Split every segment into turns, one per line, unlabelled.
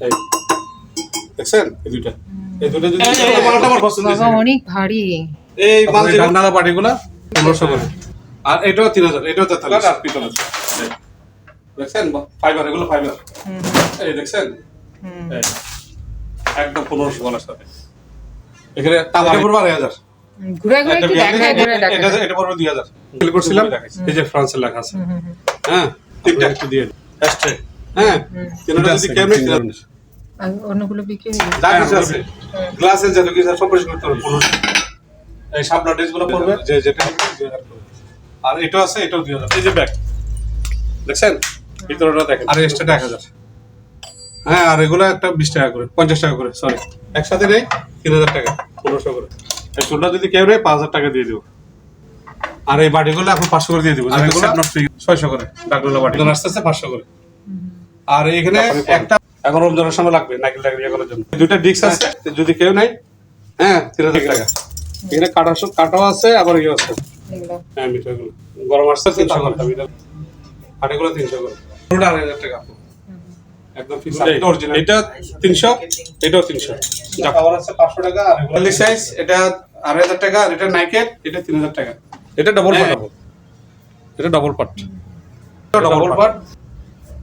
এই দেখছেন? এই দুইটা। এই দুইটা যদি
মালটা আমার পছন্দ হয়েছে।
অনেক ভারী।
এই মাল যে ডান্ডালা পাটিগুলা? পনেরোশো করে। আর এটাও তিন হাজার এটাও তেতাল্লিশ। আর পিতল আছে। দেখছেন? ফাইবার এগুলো ফাইবার এই দেখছেন?
হুম।
একদম পনেরোশো গলার সাথে। এখানে তামার পড়বে আড়াই হাজার।
ঘুরে ঘুরে
এটা
একটু
বিয়াল্লিশ,
দেখায় ঘুরে
এটা- এটা
দেখায়
এটা পড়বে দুই হাজার। ফিল করছিলাম। এই যে ফ্রান্সের লেখা আছে। হ্যাঁ? তিনটা। একটু দিয়ে হ্যাঁ? তিনটা যদি কেমন
আর অন্যগুলো বিক্রি হয়ে গেছে।
যা কিছু আছে। গ্লাসের যত কিছু সব পরিষ্কার করতে হবে পনেরোশো এই সামলা ড্রেসগুলো পড়বে যে যেটা। আর এটাও আছে এটাও দুই হাজার এই যে ব্যাগ। দেখছেন? ভিতরটা দেখেন। আর এক্সট্রাটা এক হাজার হ্যাঁ আর এগুলো একটা বিশ টাকা করে পঞ্চাশ টাকা করে সরি একসাথে নেই তিন হাজার টাকা পনেরোশো করে। এই চুলটা যদি কেউ নেই পাঁচ হাজার টাকা দিয়ে দেবো। আর এই বাটিগুলো এখন পাঁচশো করে দিয়ে দেবো। আর এগুলো? আপনার ফ্রি ছয়শো করে। ডাকগুলো বাটি। আস্তে আস্তে পাঁচশো করে। আর এখানে একটা এখন রমজানের সময় লাগবে নাইকেল টাইকেল ইয়ে করার জন্য দুইটা ডিস্ক আছে যদি কেউ নাই হ্যাঁ তিন হাজার টাকা। এখানে কাটা কাটাও আছে আবার ইয়ে আছে। হ্যাঁ মিঠাইগুলো গরম আসছে তিনশো করে। হাটেগুলো তিনশো করে। পুরোটা আড়াই হাজার টাকা। একদম ফিক্স অরিজিনাল এটা তিনশো এটাও তিনশো। যা। খাবার আছে পাঁচশো টাকা আর এগুলো সাইজ এটা আড়াই হাজার টাকা আর এটা নাইকের এটা তিন হাজার টাকা। এটা ডবল পার্ট এটা ডবল পার্ট ডবল পার্ট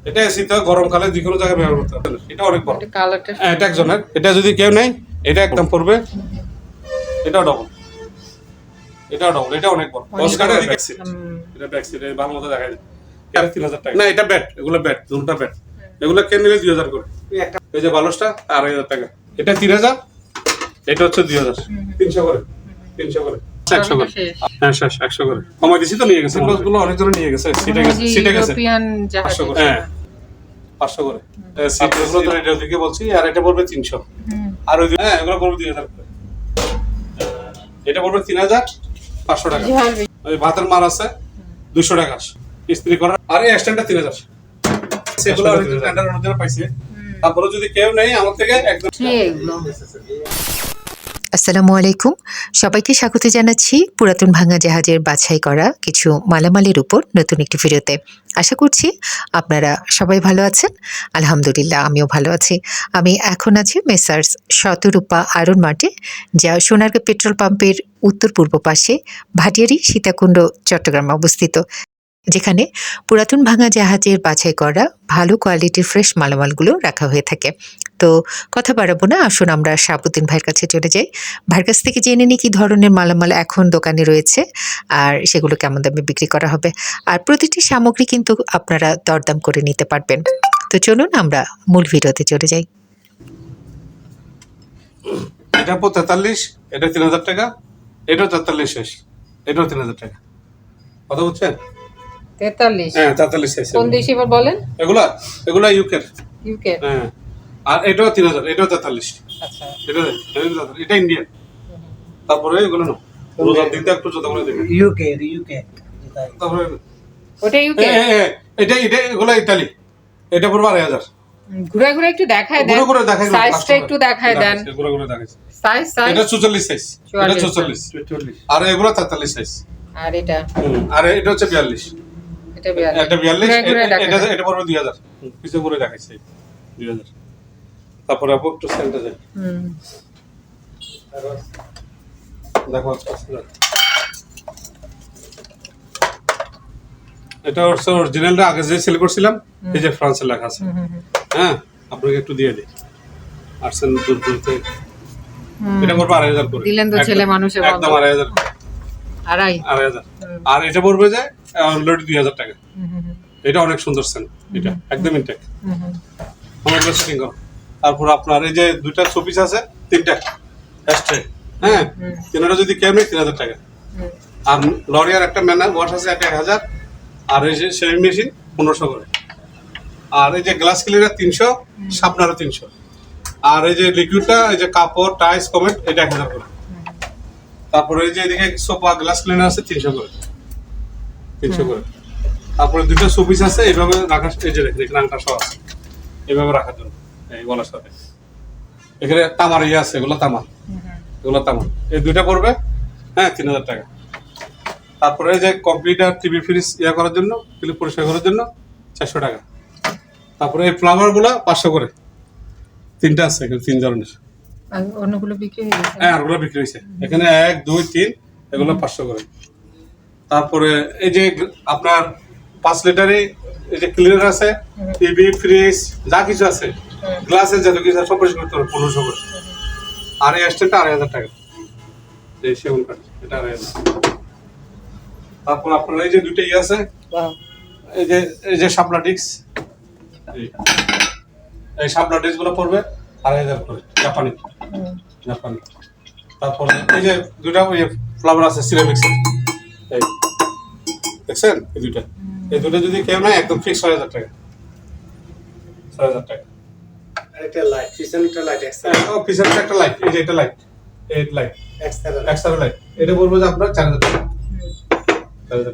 এটা শীত গরমকালে যে কোনো জায়গায় ব্যবহার করতে হবে এটা অনেক বড়।
এটা
হ্যাঁ, এটা একজনের। এটা যদি কেউ নেই এটা একদম পড়বে। এটাও ডবল এটাও ডবল এটা অনেক বড়।
অনেক
অস্কারের
বড়।
ব্যাক এটা দেখা যায়। এটা তিন হাজার টাকা। না এটা ব্যাট এগুলো ব্যাট দুটা ব্যাট এগুলো কে নিলে দুই হাজার করে। এই যে বালসটা আড়াই হাজার টাকা। এটা তিন হাজার। এটা হচ্ছে দুই হাজার। তিনশো করে। তিনশো করে। একশো করে। হ্যাঁ একশো করে। কমাই দিছি তো নিয়ে গেছে। অনেক জন নিয়ে গেছে। সিটে গেছে। সিটে গেছে। হ্যাঁ। পাঁচশো করে। সিট তো রেডিও থেকে বলছি আর এটা পড়বে তিনশো। আর ওই হ্যাঁ এগুলো পড়বে দুই হাজার করে। এটা পড়বে তিন হাজার পাঁচশো টাকা। ওই ভাতের মার আছে দুশো টাকা। ইস্ত্রি করার আর এই স্ট্যান্ডটা তিন হাজার। সেগুলো অনুযায়ী পাইছে তারপরে যদি কেউ নেই আমার থেকে একদম?
আসসালামু আলাইকুম। সবাইকে স্বাগত জানাচ্ছি পুরাতন ভাঙা জাহাজের বাছাই করা কিছু মালামালের উপর নতুন একটি ভিডিওতে। আশা করছি আপনারা সবাই ভালো আছেন। আলহামদুলিল্লাহ, আমিও ভালো আছি। আমি এখন আছি মেসার্স শতরূপা আয়রন মাঠে যা সোনারগাঁ পেট্রোল পাম্পের উত্তর পূর্ব পাশে ভাটিয়ারি, সীতাকুণ্ড, চট্টগ্রামে অবস্থিত, যেখানে পুরাতন ভাঙা জাহাজের বাছাই করা ভালো কোয়ালিটির ফ্রেশ মালামালগুলো রাখা হয়ে থাকে। তো কথা বাড়াবো না। আসুন আমরা শাহাবুদ্দিন ভাইয়ের কাছে চলে যাই। ভাইয়ের কাছ থেকে জেনে নিই কী ধরনের মালামাল এখন দোকানে রয়েছে আর সেগুলো কেমন দামে বিক্রি করা হবে। আর প্রতিটি সামগ্রী কিন্তু আপনারা দরদাম করে নিতে পারবেন। তো চলুন আমরা মূল ভিডিওতে চলে যাই।
এটা পো তেতাল্লিশ এটা তিন হাজার টাকা এটাও তেতাল্লিশ শেষ এটাও তিন হাজার টাকা। কথা বুঝছেন?
তেতাল্লিশ।
হ্যাঁ তেতাল্লিশ শেষ।
কোন দেশ এবার বলেন?
এগুলা এগুলা ইউকের।
ইউকে
হ্যাঁ। আর এটাও তিন হাজার এটাও তেতাল্লিশ।
আচ্ছা।
এটা এটা ইন্ডিয়ান তারপরে এগুলো না রোজার দিনটা একটু জোতা করে দেবে
ইউকে ইউকে
তারপরে
ওটা ইউকে
এ, এ, এ, এটা এটা এগুলো ইতালি এটা পড়বে আড়াই হাজার।
ঘুরে ঘুরে একটু দেখায় দেন।
ঘুরে ঘুরে দেবো,
সাইজটা একটু দেখায় দেন।
ঘুরে ঘুরে দেখাইছে।
সাইজ সাইজ
এটা চুচল্লিশ সাইজ এটা
44
চুচল্লিশ।
চল্লিশ
আর এগুলো তেতাল্লিশ সাইজ
আর এটা?
আর এটা হচ্ছে বিয়াল্লিশ।
এটা বিয়াল্লিশ।
এটা বিয়াল্লিশ
ঘুরে ঘুরে
এ- এ- এটা
দেখায়
এটা পড়বে দুই হাজার। পিছনে ঘুরে দেখাইছে। দুই হাজার। তারপরে আপু একটু সেন্টার দেখো। এটা হচ্ছে অরিজিনালটা আগে যে সেল করছিলাম এই যে ফ্রান্সের লেখা আছে। হ্যাঁ? আপনাকে একটু দিয়ে দিই। আসছেন দূর দূর থেকে এটা পড়বে আড়াই হাজার করে।
দিলেন তো
একদম-
ছেলে মানুষের
একদম আড়াই হাজার
আড়াই?
আড়াই হাজার। আর এটা পড়বে যে অলরেডি দুই হাজার টাকা। এটা অনেক সুন্দর সেন এটা একদম ইনটেক। অনেক সেটিং করো তারপর আপনার এই যে দুইটা শোপিস আছে তিনটা। হ্যাঁ। তিনটা যদি কেউ নেই তিন হাজার টাকা। আর লরিয়ার একটা ম্যানার ওয়াশ আছে একটা এক হাজার। আর এই যে শেভিং মেশিন পনেরোশো করে। আর এই যে গ্লাস ক্লিনার তিনশো শার্পনারও তিনশো। আর এই যে লিকুইডটা এই যে কাপড় টাইস কমেন্ট এটা এক হাজার করে। তারপরে এই যে এদিকে সোফা গ্লাস ক্লিনার আছে তিনশো করে। তিনশো করে। তারপরে দুটো শোপিস আছে এইভাবে রাখার এই যে এখানে আংটা সহ আছে। এইভাবে রাখার জন্য। এই গলার সাথে। এখানে তামার ইয়ে আছে এগুলো তামার। এগুলো তামার। এই দুইটা পড়বে? হ্যাঁ তিন হাজার টাকা। তারপরে এই যে কম্পিউটার টিভি ফ্রিজ ইয়ে করার জন্য ক্লিপ পরিষ্কার করার জন্য চারশো টাকা। তারপরে এই ফ্লাওয়ারগুলো পাঁচশো করে। তিনটা আছে এখানে তিন ধরনের।
অন্যগুলো বিক্রি হ্যাঁ
আরগুলো বিক্রি হয়েছে। এখানে এক দুই তিন এগুলো পাঁচশো করে। তারপরে এই যে আপনার পাঁচ লিটারে এই যে ক্লিনার আছে টিভি ফ্রিজ যা কিছু আছে গ্লাসের যত কিছু সব পরিষ্কার করতে হবে পনেরোশো করে আর এই স্ট্যান্ডটা আড়াই হাজার টাকা। এই সেগুন কাঠ এটা আড়াই হাজার। তারপর আপনার এই যে দুটো ইয়ে আছে এই যে এই যে শাপলা ডিক্স এই শাপলা ডিক্সগুলো পড়বে আড়াই হাজার করে জাপানি জাপানি। তারপরে এই যে দুটা ওই ফ্লাওয়ার আছে সিরামিক্সের এই দেখছেন? এই দুটা এই দুটো যদি কেউ নেয় একদম ফিক্স ছয় হাজার টাকা। ছয় হাজার টাকা।
একটা লাইট পিছনটা লাইট এক্সট্রা
হ্যাঁ, ও একটা লাইট এই যে এটা লাইট এই লাইট
এক্সট্রা
এক্সট্রা লাইট এটা বলব যে আপনার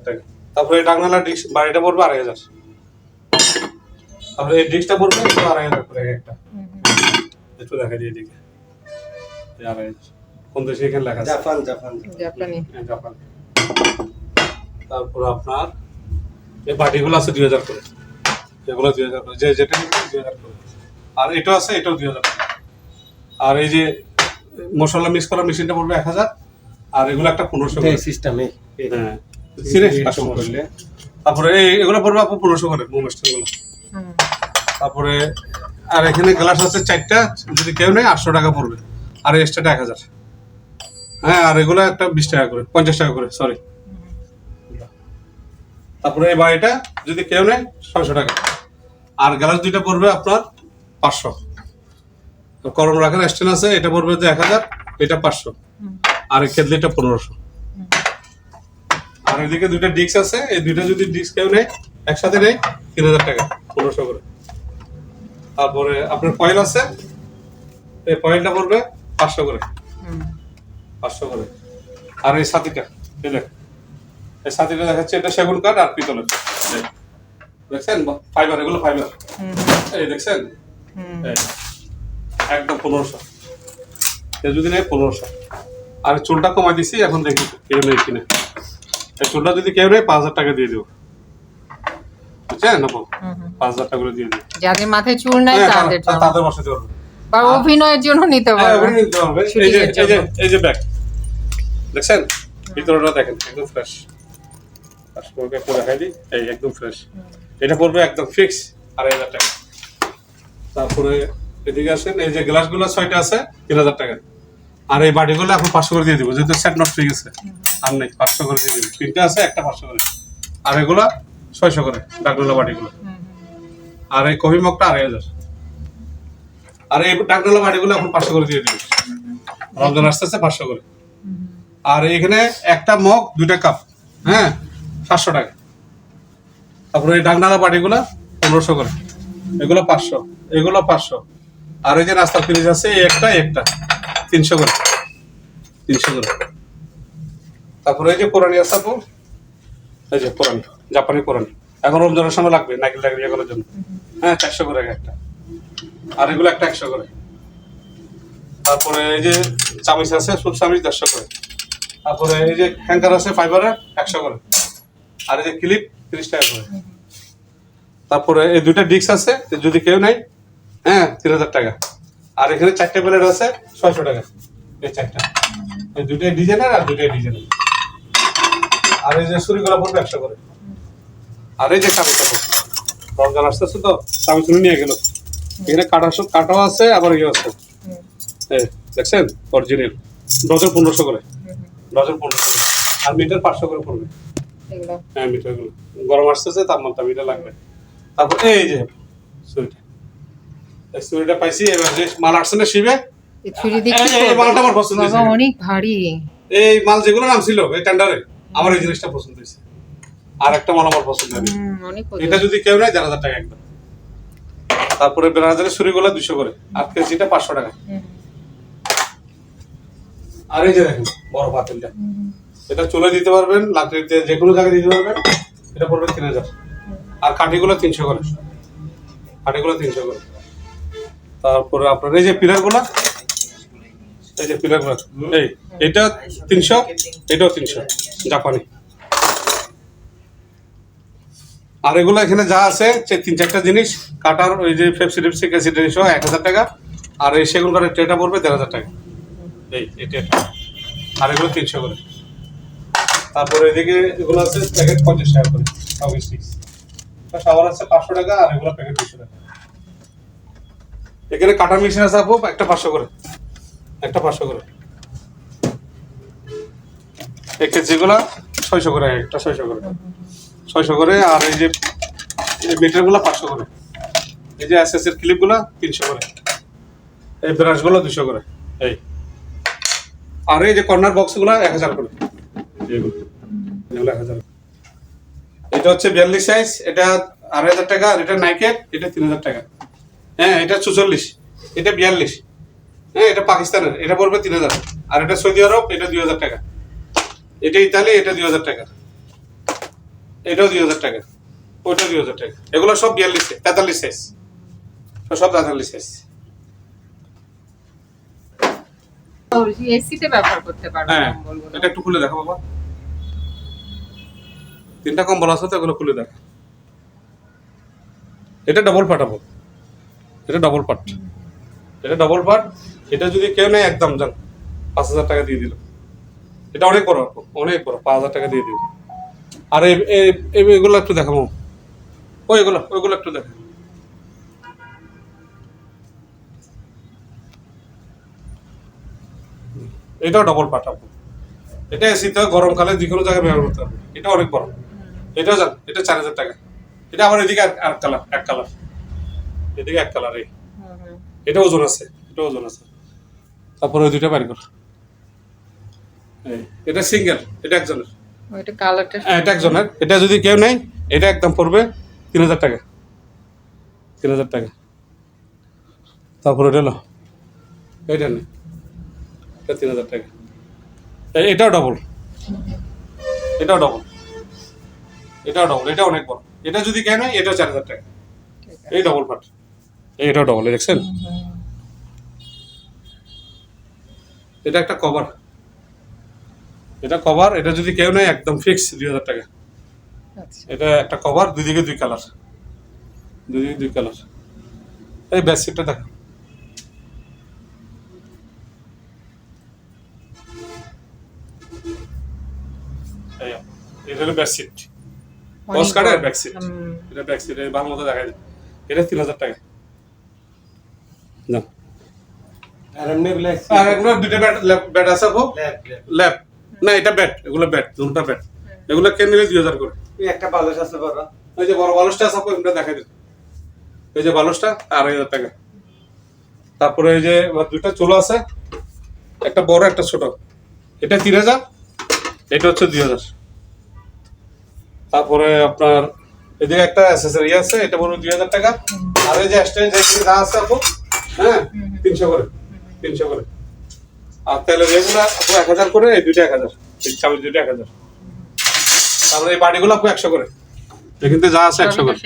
টাকা। তারপরে বাড়িটা পড়বে আড়াই হাজার। তারপরে এই ডিস্কটা পড়বে একটু আড়াই হাজার করে একটা। দেখা দিয়ে দিকে। কোন দেশে এখানে লেখা
জাপান জাপান।
জাপানি।
জাপান। তারপর আপনার এই বাটিগুলো আছে দুই হাজার করে। এগুলো দুই হাজার করে। যে যেটা দুই হাজার করে। আর এটাও আছে এটাও দুই হাজার করে। আর এই যে মশলা মিক্স করা মেশিনটা পড়বে এক হাজার আর এগুলো একটা পনেরোশো করে।
সিস্টেমে
হ্যাঁ তারপরে এই এগুলো পড়বে আপু পনেরোশো করে মোমেস্টারগুলো তারপরে আর এখানে গ্লাস আছে চারটা যদি কেউ নেয় আটশো টাকা পড়বে। আর এক্সট্রাটা এক হাজার। হ্যাঁ আর এগুলো একটা বিশ টাকা করে পঞ্চাশ টাকা করে সরি তারপরে এই বাড়িটা যদি কেউ নেয় ছয়শো টাকা। আর গ্লাস দুইটা পড়বে আপনার পাঁচশো। করম রাখার স্ট্যান্ড আছে, এটা পড়বে যে এক হাজার, এটা পাঁচশো। আর এই কেটলিটা পনেরোশো। আর এদিকে দুইটা ডিস্ক আছে, এই দুইটা যদি ডিস্ক কেউ নেয়, একসাথে নেয়, তিন হাজার টাকা, পনেরোশো করে। তারপরে আপনার কয়েল আছে, এই কয়েলটা পড়বে পাঁচশো করে। পাঁচশো করে। আর এই সাথীটা এই দেখ এই সাথীটা দেখাচ্ছে, এটা সেগুন কাঠ আর পিতলের দেখছেন? ফাইবার এগুলো ফাইবার এই দেখছেন? একদম পনেরোশো। যদি নেয় পনেরোশো। আর চুলটা কমাই দিছি এখন দেখি কেউ নেই কিনে এই চুলটা যদি কেউ নেয় পাঁচ হাজার টাকা দিয়ে দেবো। বুঝছেন না। পাঁচ হাজার টাকা করে দিয়ে দিবো।
যাদের মাথায় চুল নাই
হ্যাঁ,
তাদের
তাদের বসাতে পারবে
বা অভিনয়ের জন্য নিতে
হ্যাঁ,
পারবে।
এই যে এই যে এই যে ব্যাগ। দেখছেন? ভিতরটা দেখেন একদম ফ্রেশ কাস্টমারকে একটু দেখাই দিই। এই একদম ফ্রেশ এটা পড়বে একদম ফিক্স আড়াই হাজার টাকা। তারপরে এদিকে আসেন, এই যে গ্লাসগুলো ছয়টা আছে, তিন হাজার টাকা। আর এই বাটিগুলো এখন পাঁচশো করে দিয়ে দিব, যেহেতু সেট নষ্ট হয়ে গেছে আর নেই, পাঁচশো করে দিয়ে দিব। তিনটা আছে, একটা পাঁচশো করে। আর এগুলো ছয়শো করে ডাকডোলা বাটিগুলো। আর এই কফি মগটা আড়াই হাজার। আর এই ডাকডোলা বাটিগুলো এখন পাঁচশো করে দিয়ে দিবি। রমজান আসতে আসতে পাঁচশো করে। আর এখানে একটা মগ, দুইটা কাপ হ্যাঁ সাতশো টাকা। তারপরে এই ডাকনালা বাটিগুলো পনেরোশো করে। এগুলো পাঁচশো এগুলো পাঁচশো। আর ওই যে নাস্তা ফ্রিজ আছে একটা একটা। তিনশো করে। তিনশো করে। তারপরে এই যে কোরআনি আছে এই যে কোরআনি জাপানি কোরআনি এখন রমজানের সময় লাগবে নাইকেল লাগবে করার জন্য? হ্যাঁ চারশো করে একটা। আর এগুলো একটা একশো করে। তারপরে এই যে চামিচ আছে সুপ চামিচ দেড়শো করে। তারপরে এই যে হ্যাঙ্কার আছে ফাইবারের একশো করে। আর এই যে ক্লিপ তিরিশ টাকা করে। তারপরে এই দুইটা ডিস্ক আছে যদি কেউ নাই হ্যাঁ তিন হাজার টাকা। আর এখানে চারটে প্লেট আছে ছয়শো টাকা। এই চারটা। এই দুইটাই ডিজাইনের আর দুইটাই ডিজাইনের আর এই যে সুরিগুলো পড়বে একশো করে। আর এই যে চাবি চাপো রমজান আসতেছে তো চাবি শুনে নিয়ে গেল। এখানে কাটা কাটাও আছে আবার ইয়ে আছে। এই দেখছেন? অরিজিনাল ডজন পনেরোশো করে। ডজন পনেরোশো করে। আর মিটার পাঁচশো করে পড়বে। হ্যাঁ মিটারগুলো গরম আসতেছে তাপমাত্রা মিটার লাগবে। তারপর এই যে এই পাইছি এবার যে মাল আসছে না শিবে
এই ছুরি
মালটা আমার পছন্দ হয়েছে।
অনেক ভারী।
এই মাল যেগুলো নাম ছিল এই টেন্ডারে আমার এই জিনিসটা পছন্দ হয়েছে। আর একটা মাল আমার পছন্দ। এটা যদি কেউ নেয় দেড় হাজার টাকা একদম। তারপরে বেড়াজারের ছুরিগুলো দুশো করে আর কেজিটা পাঁচশো টাকা। আর এই যে দেখেন বড় পাতিলটা। এটা চলে দিতে পারবেন লাকড়িতে যে কোনো জায়গায় দিতে পারবেন এটা পড়বে তিন হাজার। আর কাঠিগুলো তিনশো করে। কাঠিগুলো তিনশো করে। তারপরে আপনার এই যে পিলারগুলো, এই যে পিলারগুলো, এই, এটা তিনশো, এটাও তিনশো, জাপানি। আর এগুলো এখানে যা আছে যে তিন চারটা জিনিস, কাটার ওই যে ফেপসি টেপসি, ক্যাসি সহ এক হাজার টাকা, আর এই সেগুন কাঠের ট্রেটা পড়বে দেড় হাজার টাকা। এই এই আর এগুলো তিনশো করে। তারপরে এদিকে এগুলো আছে, প্যাকেট পঞ্চাশ টাকা করে সব সাবান আছে, পাঁচশো টাকা, আর এগুলো প্যাকেট দুশো টাকা। এখানে কাটার মেশিন আছে আপু, একটা পাঁচশো করে। একটা পাঁচশো করে। একটা যেগুলো ছয়শো করে, একটা ছয়শো করে। ছয়শো করে, আর এই যে মিটারগুলো পাঁচশো করে। এই যে এস এর ক্লিপগুলো তিনশো করে। এই ব্রাশগুলো দুশো করে। এই। আর এই যে কর্নার বক্সগুলো এক হাজার করে। এগুলো এগুলো এক হাজার এটা হচ্ছে বিয়াল্লিশ সাইজ এটা আড়াই হাজার টাকা আর এটা নাইকের এটা তিন হাজার টাকা। হ্যাঁ এটা চুচল্লিশ এটা বিয়াল্লিশ। হ্যাঁ এটা পাকিস্তানের এটা পড়বে তিন হাজার। আর এটা সৌদি আরব এটা দুই হাজার টাকা। এটা ইতালি এটা দুই হাজার টাকা। এটাও দুই হাজার টাকা ওইটা দুই হাজার টাকা। এগুলো সব বিয়াল্লিশ তেতাল্লিশ সাইজ সব তেতাল্লিশ সাইজ
এসিতে ব্যবহার করতে পারব
হ্যাঁ এটা একটু খুলে দেখো বাবা। তিনটা কম্বল আছে তো, এগুলো খুলে দেখ। এটা ডবল পাঠাবো এটা ডবল পাট এটা ডবল পাট এটা যদি কেউ নেয় একদম যান পাঁচ হাজার টাকা দিয়ে দিল। এটা অনেক বড় অনেক বড়, পাঁচ হাজার টাকা দিয়ে দিল। আর এগুলো একটু দেখাবো। ওই এগুলো, ওইগুলো একটু দেখা। এটাও ডবল পাঠাবো এটা এসিতে গরমকালে যে কোনো জায়গায় ব্যবহার করতে হবে এটা অনেক বড়। এটাও যান এটা চার হাজার টাকা। এটা আবার এদিকে আর- আর কালার এক কালার এদিকে এক কালার এই। এটা ওজন আছে এটা ওজন আছে। তারপরে ওই দুইটা বাড়ি কর এই, এটা সিঙ্গেল এটা একজনের।
ওইটা কালারটা
হ্যাঁ, এটা একজনের। এটা যদি কেউ নেয় এটা একদম পড়বে তিন হাজার টাকা। তিন হাজার টাকা। তারপরে এটা লো এটা নেই এটা তিন হাজার টাকা। এটাও ডবল এটাও ডবল এটাও ডবল এটা অনেক বড়। এটা যদি কেউ নেয় এটাও চার হাজার টাকা। এই ডবল পাট এটাও ডবল দেখছেন এটা একটা কভার এটা কভার এটা যদি কেউ নেয় একদম ফিক্স দুই হাজার টাকা।
আচ্ছা।
এটা একটা কভার দুই দিকে দুই কালার দুই দিকে দুই কালার এই বেডশিটটা দেখো। এটা হলো বেডশিট
অনেক
বস কার্ডের
বড়।
ব্যাকসিট এটা ব্যাকসিট এই ভালো দেখা যায় এটা তিন হাজার টাকা। না
আর এমনি ব্ল্যাক
আর এগুলো দুইটা ব্যাট ব্যাট আছে আপু?
ল্যাব ল্যাব
ল্যাব না এটা ব্যাট এগুলো ব্যাট দুটা ব্যাট এগুলো কে নিলে দুই হাজার করে।
একটা বালিশ আছে বড়।
এই যে বড় বালুসটা আছে দিন এই যে বালুসটা আড়াই হাজার টাকা। তারপরে এই যে দুইটা চুলো আছে। একটা বড় একটা ছোট। এটা তিন হাজার এটা হচ্ছে দুই হাজার। তারপরে আপনার এদিকে একটা অ্যাসেসরি আছে এটা পড়বে দুই হাজার টাকা। আর এই যে স্ট্যান্ড যা আছে আপু হ্যাঁ? তিনশো করে তিনশো করে। আর তেলের এগুলো আপু এক হাজার করে এই দুইটা এক হাজার। চামচ দুইটা এক হাজার। তারপরে এই বাড়িগুলো আপু একশো করে। এখানে যা আছে একশো করে।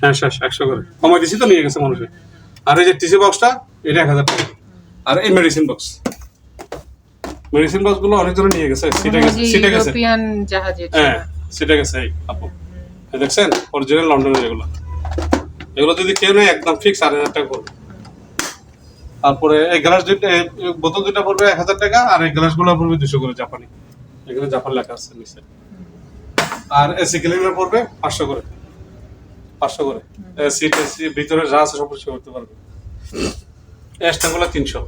হ্যাঁ শেষ একশো করে। কমাই দিছি তো নিয়ে গেছে মানুষে আর এই যে টিসি বক্সটা এটা এক হাজার টাকা। আর এই মেডিসিন বক্স মেডিসিন বক্সগুলো অনেকজনে নিয়ে গেছে সিটে গেছে সিটে গেছে।
ইউরোপিয়ান জাহাজের
হ্যাঁ। সিটে গেছে এই আপু। দেখছেন? অরিজিনাল লন্ডনের এগুলো। এগুলো যদি কেউ নেয় একদম ফিক্স আড়াই হাজার টাকা পড়বে। তারপরে এই গ্লাস দুইটা বোতল দুইটা পড়বে এক হাজার টাকা আর এই গ্লাসগুলো পড়বে দুশো করে জাপানি। এখানে জাপান লেখা আছে নিচে। আর এসি ক্লিনার পড়বে পাঁচশো করে। পাঁচশো করে। সিট টেসি ভিতরে যা আছে সব কিছু করতে পারবে। স্ট্যান্ডগুলো তিনশো।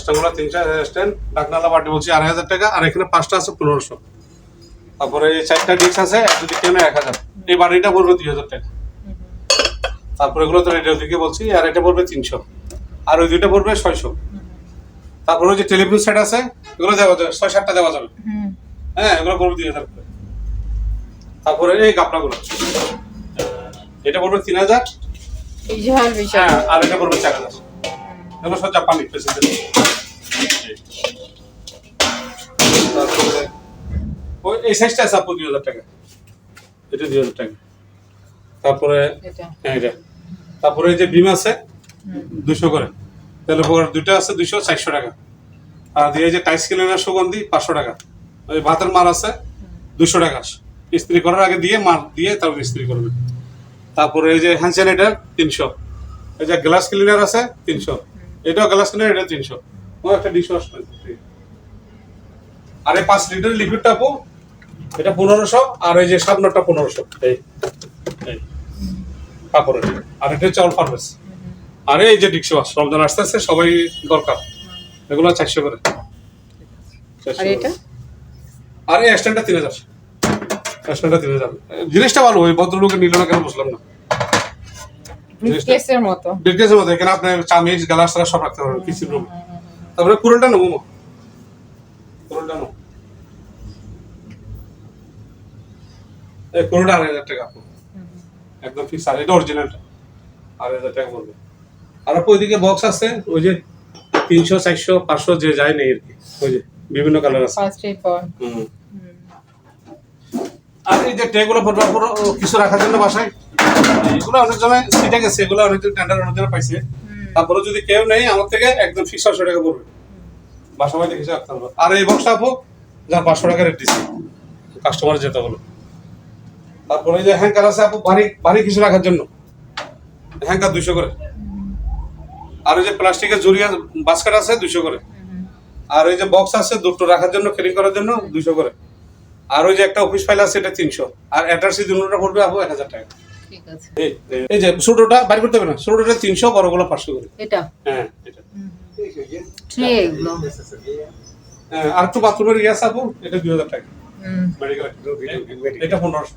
স্ট্যান্ডগুলো তিনশো স্ট্যান্ড ডাকনালা বাটি বলছি আড়াই হাজার টাকা আর এখানে পাঁচটা আছে পনেরোশো। তারপরে এই চারটা ডিস্ক আছে যদি কেন এক হাজার। এই বাড়িটা পড়বে দুই হাজার টাকা। তারপরে এগুলো তো রেডিও দিকে বলছি আর এটা পড়বে তিনশো। আর ওই দুইটা পড়বে ছয়শো। তারপরে ওই যে টেলিভিশন সেট আছে এগুলো দেওয়া যাবে ছয় সাতটা দেওয়া যাবে। হ্যাঁ এগুলো পড়বে দুই হাজার তারপরে এই গাপলাগুলো। এটা পড়বে তিন হাজার। হ্যাঁ আর এটা পড়বে চার হাজার। এগুলো সব জাপানি প্রেসিডেন্ট ওই এই সাইজটা আছে আপু দুই হাজার টাকা। এটা দুই হাজার টাকা। তারপরে হ্যাঁ এটা। তারপরে এই যে বিম আছে দুশো করে। তেলের পর দুইটা আছে দুশো চারশো টাকা। আর দিয়ে এই যে টাইস ক্লিনার সুগন্ধি পাঁচশো টাকা। ওই ভাতের মার আছে দুশো টাকা। ইস্ত্রি করার আগে দিয়ে মার দিয়ে তারপর ইস্ত্রি করবে। তারপরে এই যে হ্যান্ড স্যানিটার তিনশো। এই যে গ্লাস ক্লিনার আছে তিনশো। এটাও গ্লাস কিনে এটা তিনশো। একটা ডিশ ওয়াশ আর এই পাঁচ লিটার লিকুইডটা আপু এটা পনেরোশো আর এই যে সাবনারটা পনেরোশো। এই কাপড়ের। আর এটা হচ্ছে অল পারপাস আর এই যে ডিক্সি ওয়াশ রমজান আসতে আসতে সবাই দরকার। এগুলো চারশো করে। 400
আর
এই স্ট্যান্ডটা তিন হাজার। স্ট্যান্ডটা তিন হাজার। জিনিসটা ভালো ওই ভদ্রলোকে নিল না কেন বুঝলাম না।
ব্রিফকেসের মতো।
ডিটেলসের মধ্যে এখানে চামিচ গ্লাস সব রাখতে পারবেন কিচেন রুম তারপরে কুরনটা নেব মা। নেব। এই কুরনটা আড়াই হাজার টাকা আপু একদম ফিক্স আর এটা অরিজিনালটা আড়াই হাজার টাকা পড়বে। আর আপু ওইদিকে বক্স আছে ওই যে তিনশো চারশো পাঁচশো যে যায় নেই আর কি। ওই যে বিভিন্ন কালার আছে। আর এই যে ট্রেগুলো পড়বার পর কিছু রাখার জন্য বাসায়। এগুলো অনেক জনে সিটে গেছে এগুলো অনেকজন টেন্ডার অনেক জনে পাইছে। তারপরে যদি কেউ নেই আমার থেকে একদম ফিক্স ছশো টাকা পড়বে। বাসা বাড়িতে কিছু রাখতে হবে আর এই বক্সটা আপু যার পাঁচশো টাকা রেট দিচ্ছি কাস্টমার যেতে বলো। তারপরে যে হ্যাঙ্কার আছে আপু ভারী ভারী কিছু রাখার জন্য। হ্যাঙ্কার দুইশো করে। আর ওই যে প্লাস্টিকের জড়িয়া বাস্কেট আছে দুইশো করে। আর ওই যে বক্স আছে দুটো রাখার জন্য ক্যারি করার জন্য দুইশো করে। আর ওই যে একটা অফিস ফাইল আছে এটা তিনশো। আর অ্যাটাচি দুটোটা পড়বে আপু এক হাজার টাকা। এই যে ছোটটা বাইর করতে হবে না ছোটটা তিনশো বড়গুলো পাঁচশো করে।
এটা?
হ্যাঁ এটা। হ্যাঁ, আর একটু বাথরুমের ইয়ে আছে আপু এটা দুই হাজার টাকা। এটা পনেরোশো।